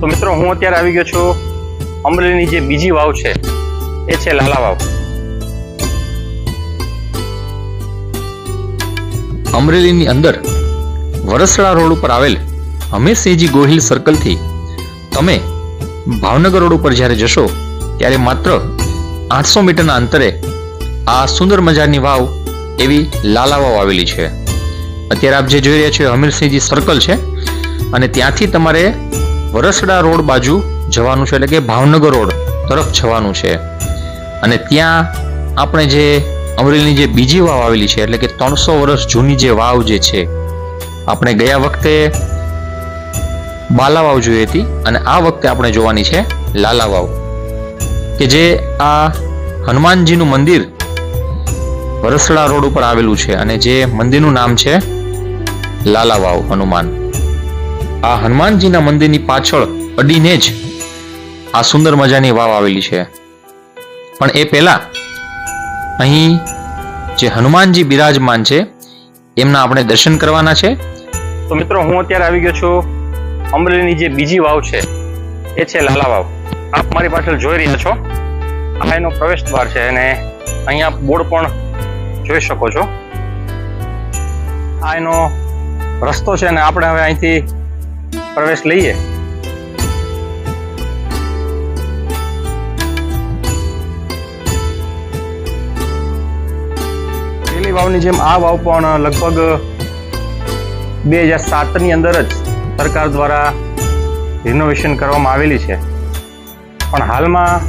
તો મિત્રો, હું અત્યારે આવી ગયો છું અમરેલીની જે બીજી વાવ છે, એ છે લાલા વાવ. અમરેલીની અંદર વરસડા રોડ ઉપર આવેલ હમીરસિંહજી ગોહિલ સર્કલથી તમે ભાવનગર રોડ ઉપર જ્યારે જશો, ત્યારે માત્ર આઠસો મીટરના અંતરે આ સુંદર મજાની વાવ એવી લાલા વાવ આવેલી છે. અત્યારે આપ જે જોઈ રહ્યા છો હમીરસિંહજી સર્કલ છે અને ત્યાંથી તમારે વરસડા રોડ બાજુ જવાનું છે એટલે કે ભાવનગર રોડ તરફ જવાનું છે. અને ત્યાં આપણે જે અમરેલીની જે બીજી વાવ આવેલી છે એટલે કે ત્રણસો વર્ષ જૂની જે વાવ જે છે, આપણે ગયા વખતે બાલા વાવ જોઈ હતી અને આ વખતે આપણે જોવાની છે લાલા વાવ. કે જે આ હનુમાનજીનું મંદિર વરસડા રોડ ઉપર આવેલું છે અને જે મંદિરનું નામ છે લાલા વાવ હનુમાન. આ હનુમાનજીના મંદિરની પાછળ અડીને જ આ સુંદર મજાની વાવ આવેલી છે. પણ એ પહેલા અહીં જે હનુમાનજી બિરાજમાન છે, એમના આપણે દર્શન કરવાના છે. તો મિત્રો, હું અત્યારે આવી ગયો છું અમરેલીની જે બીજી વાવ છે, એ છે લાલા વાવ. આપ મારી પાછળ જોઈ રહ્યા છો. આ એનો પ્રવેશ દ્વાર છે અને અહીંયા બોર્ડ પણ જોઈ શકો છો. આ એનો રસ્તો છે અને આપણે હવે અહીંથી પ્રવેશ લઈએ. પેલી વાવની જેમ આ વાવ પણ લગભગ બે હજાર સાતની અંદર જ સરકાર દ્વારા રિનોવેશન કરવામાં આવેલી છે. પણ હાલમાં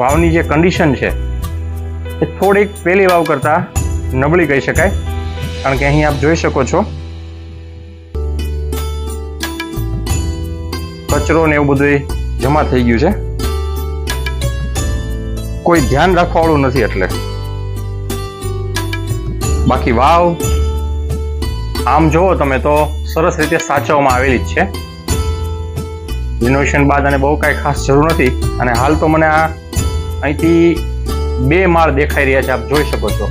વાવની જે કન્ડિશન છે, એ થોડીક પહેલી વાવ કરતાં નબળી કહી શકાય. કારણ કે અહીં આપ જોઈ શકો છો કચરો ને એવું બધું જમા થઈ ગયું છે. કોઈ ધ્યાન રાખવાવાળું નથી એટલે. બાકી વાવ, આમ જુઓ તમે તો સરસ રીતે સાચવવામાં આવેલી જ છે. રિનોવેશન બાદ અને બહુ કાંઈ ખાસ જરૂર નથી અને હાલ તો મને આ અહીંથી બે માળ દેખાઈ રહ્યા છે, આપ જોઈ શકો છો.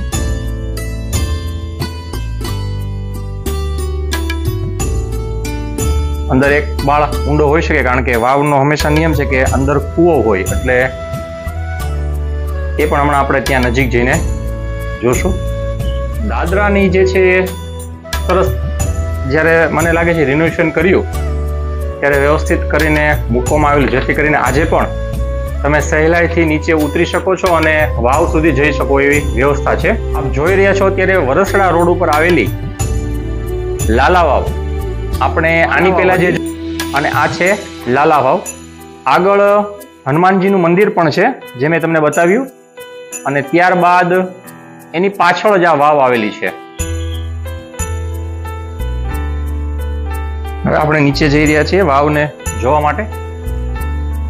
અંદર એક બાળ ઊંડો હોઈ શકે કારણ કે વાવનો હંમેશા નિયમ છે કે અંદર કૂવો હોય એટલે એ પણ હમણાં આપણે ત્યાં નજીક જઈને જોશું. દાદરાની જે છે એ સરસ જ્યારે મને લાગે છે રિનોવેશન કર્યું, ત્યારે વ્યવસ્થિત કરીને મૂકવામાં આવેલું, જેથી કરીને આજે પણ તમે સહેલાઈથી નીચે ઉતરી શકો છો અને વાવ સુધી જઈ શકો એવી વ્યવસ્થા છે. આપ જોઈ રહ્યા છો અત્યારે વરસડા રોડ ઉપર આવેલી લાલા વાવ. આપણે આની પહેલા જે અને આ છે લાલા વાવ. આગળ હનુમાનજીનું મંદિર પણ છે જે મેં તમને બતાવ્યું. અને ત્યારબાદ એની પાછળ જ આ વાવ આવેલી છે. હવે આપણે નીચે જઈ રહ્યા છીએ વાવને જોવા માટે.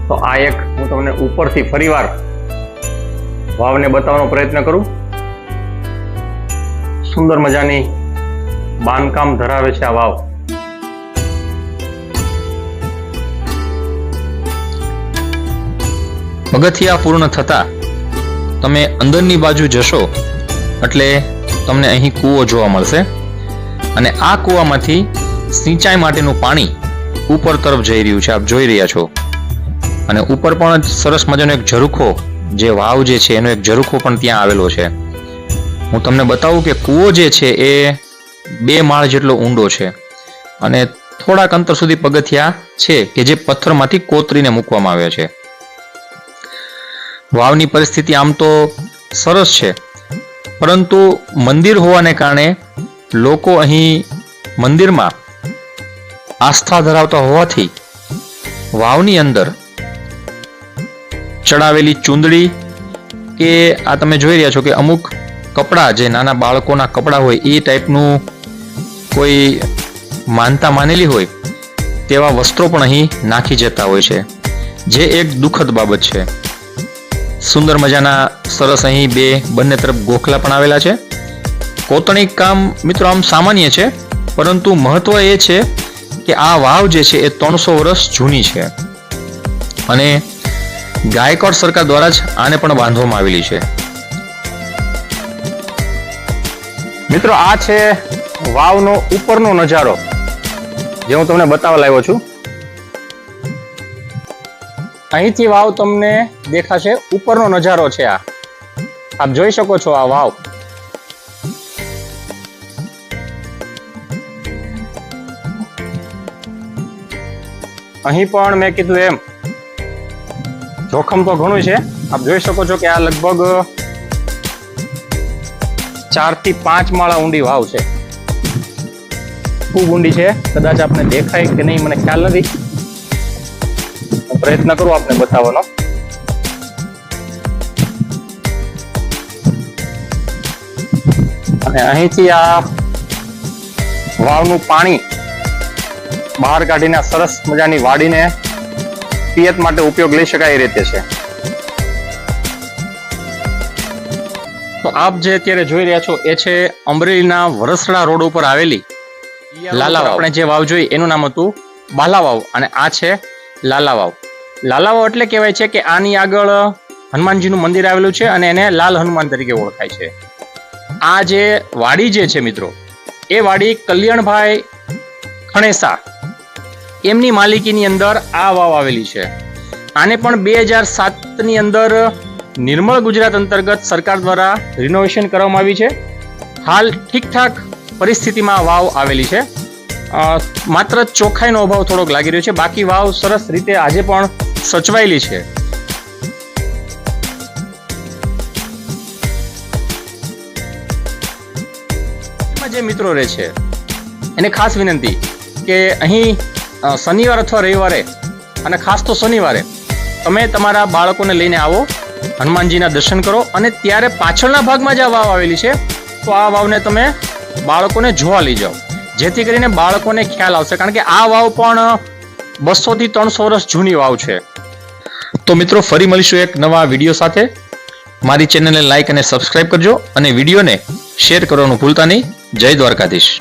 તો આ એક હું તમને ઉપરથી ફરીવાર વાવને બતાવવાનો પ્રયત્ન કરું. સુંદર મજાની બાંધકામ ધરાવે છે આ વાવ. પગથિયા પૂર્ણ થતા તમે અંદરની બાજુ જશો એટલે તમને અહીં કૂવો જોવા મળશે અને આ કૂવામાંથી સિંચાઈ માટેનું પાણી ઉપર તરફ જઈ રહ્યું છે. આપ જોઈ રહ્યા છો. અને ઉપર પણ સરસ મજાનો એક ઝરૂખો જે વાવ જે છે એનો એક ઝરૂખો પણ ત્યાં આવેલો છે. હું તમને બતાવું કે કૂવો જે છે એ બે માળ જેટલો ઊંડો છે. અને થોડાક અંતર સુધી પગથિયા છે કે જે પથ્થરમાંથી કોતરીને મૂકવામાં આવ્યા છે. વાવની પરિસ્થિતિ આમ તો સરસ છે. પરંતુ મંદિર હોવાને કારણે લોકો અહીં મંદિરમાં આસ્થા ધરાવતા હોવાથી વાવની અંદર ચડાવેલી ચૂંદડી કે આ તમે જોઈ રહ્યા છો કે અમુક કપડાં જે નાના બાળકોના કપડાં હોય એ ટાઈપનું કોઈ માનતા માનેલી હોય તેવા વસ્ત્રો પણ અહીં નાખી જતા હોય છે. જે એક દુઃખદ બાબત છે. સુંદર મજાના સરસ અહીં બે બંને તરફ ગોખલા પણ આવેલા છે. કોતણી કામ મિત્રો આમ સામાન્ય છે, પરંતુ મહત્વ એ છે કે આ વાવ જે છે એ ત્રણસો વર્ષ જૂની છે. અને ગાયકવાડ સરકાર દ્વારા જ આને પણ બાંધવામાં આવેલી છે. મિત્રો આ છે વાવનો ઉપરનો નજારો, જે હું તમને બતાવવા લાવ્યો છું. અહીંથી વાવ તમને દેખાશે ઉપરનો નજારો છે આ. આપ જોઈ શકો છો આ વાવ. અહીં પણ મેં કીધું એમ, જોખમ તો ઘણું છે. આપ જોઈ શકો છો કે આ લગભગ ચારથી પાંચ માળા ઊંડી વાવ છે. ખૂબ ઊંડી છે. કદાચ આપને દેખાય કે નહીં, મને ખ્યાલ નથી. પ્રયત્ન કરું આપને બતાવવાનો. અને અહીંથી આ વાવનું પાણી બહાર કાઢીને સરસ મજાની વાડીને પિયત માટે ઉપયોગ લઈ શકાય એ રીતે છે. તો આપ જે અત્યારે જોઈ રહ્યા છો એ છે અમરેલીના વરસડા રોડ ઉપર આવેલી લાલા આપણે જે વાવ જોઈ એનું નામ હતું બાલાવાવ અને આ છે લાલા વાવ લાલા વાવ એટલે કહેવાય છે કે આની આગળ હનુમાનજીનું મંદિર આવેલું છે અને એને લાલ હનુમાન તરીકે ઓળખાય છે. આ જે વાડી જે છે મિત્રો, એ વાડી કલ્યાણભાઈ ખણેસા એમની માલિકીની અંદર આ વાવ આવેલી છે. આને પણ બે હજાર સાતની અંદર નિર્મળ ગુજરાત અંતર્ગત સરકાર દ્વારા રિનોવેશન કરવામાં આવી છે. હાલ ઠીકઠાક પરિસ્થિતિમાં વાવ આવેલી છે. માત્ર ચોખ્ખાઈનો અભાવ થોડોક લાગી રહ્યો છે. બાકી વાવ સરસ રીતે આજે પણ સચવાયેલી છે. જે મિત્રો રહે છે, એને ખાસ વિનંતી કે અહીં શનિવાર અથવા રવિવારે, અને ખાસ તો શનિવારે, તમે તમારા બાળકોને લઈને આવો, હનુમાનજીના દર્શન કરો, અને ત્યારે પાછળના ભાગમાં જે આ વાવ આવેલી છે, તો આ વાવને તમે બાળકોને જોવા લઈ જાઓ. જેથી કરીને બાળકોને ખ્યાલ આવશે. કારણ કે આ વાવ પણ બસો થી ત્રણસો વર્ષ જૂની વાવ છે. તો મિત્રો, ફરી મળીશું એક નવા વીડિયો સાથે. મારી ચેનલને લાઇક અને સબસ્ક્રાઇબ કરજો અને વિડીયોને શેર કરવાનું ભૂલતા નહીં. જય દ્વારકાધીશ.